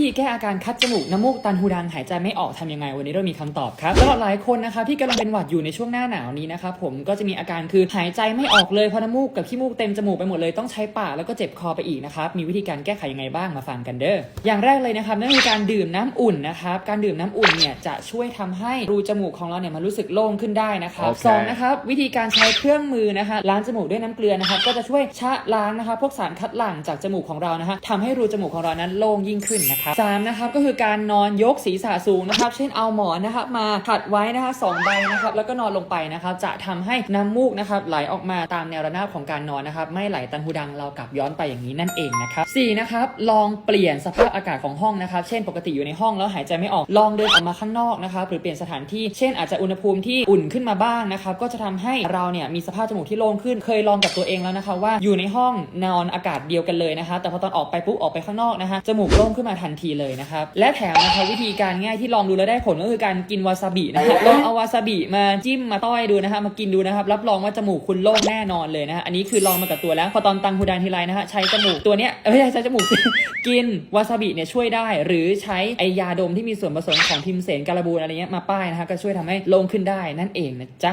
วิธีแก้อาการคัดจมูกน้ำมูกตันหูดังหายใจไม่ออกทำยังไง วันนี้เรามีคำตอบครับสำหรับหลายคนนะคะที่กำลังเป็นหวัดอยู่ในช่วงหน้าหนาวนี้นะครับผมก็จะมีอาการคือหายใจไม่ออกเลยเพราะน้ำมูกกับขี้มูกเต็มจมูกไปหมดเลยต้องใช้ปากแล้วก็เจ็บคอไปอีกนะครับมีวิธีการแก้ไขยังไงบ้างมาฟังกันเด้ออย่างแรกเลยนะครับนั่นคือการดื่มน้ำอุ่นนะครับการดื่มน้ำอุ่นเนี่ยจะช่วยทำให้รูจมูกของเราเนี่ยมันรู้สึกโล่งขึ้นได้นะครับโอเคสองนะครับวิธีการใช้เครื่องมือนะคะล้างจมูกด้วยน้ำเกลือนะครับก็จะช่วยชะล้างนะคะพวกสารคัดหลั่งจากจมูกของเรานะคะทำให้รูจมูกของเรานั้นโล่งยิ่งขึ้นนะครับสามนะครับก็คือการนอนยกศีรษะสูงนะครับ เช่นเอาหมอนนะครับมาขัดไว้นะคะสองใบนะครับ แล้วก็นอนลงไปนะครับจะทำให้น้ำมูกนะครับไหลออกมาตามแนวระนาบของการนอนนะครับ ไม่ไหลตันหูดังเรากลับย้อนไปอย่างนี้นั่นเองนะครับสี่นะครับลองเปลี่ยนสภาพอากาศของห้องนะครับ เช่นปกติอยู่ในห้องแล้วหายใจไม่ออกลองเดินออกมาข้างนอกนะครับหรือเปลี่ยนสถานที่เช่นอาจจะอุณหภูมิที่อุ่นขึ้นมาบ้างนะครับก็จะทำให้เราเนี่ยมีสภาพจมูกที่โล่งขึ้น เคยลองกับตัวเองแล้วนะคะว่าอยู่ในห้องนอนอากาศเดียวกันเลยนะคะแต่พอตอนออกไปปุ๊บออกไปข้างนอกนะคะจมูกโล่งขึ้นมาทันทีเลยนะครับ และแถมนะคะวิธีการง่ายที่ลองดูแล้วได้ผลก็คือการกินวาซาบินะคะลองเอาวาซาบิมาจิ้มมาต้อยดูนะคะมากินดูนะครับรับรองว่าจมูกคุณโล่งแน่นอนเลยนะคะอันนี้คือลองมากับตัวแล้วพอตอนตังฮูดานทีไรนะคะใช้จมูกตัวเนี้ยเอ้ยไม่ใช่ใช้จมูกสิกินวาซาบิเนี่ยช่วยได้ หรือใช้ไอยาดมที่มีส่วนผสมของพิมเสนการบูนอะไรเงี้ยมาป้ายนะคะก็ช่วยทำให้โล่งขึ้นได้นั่นเองนะจ๊ะ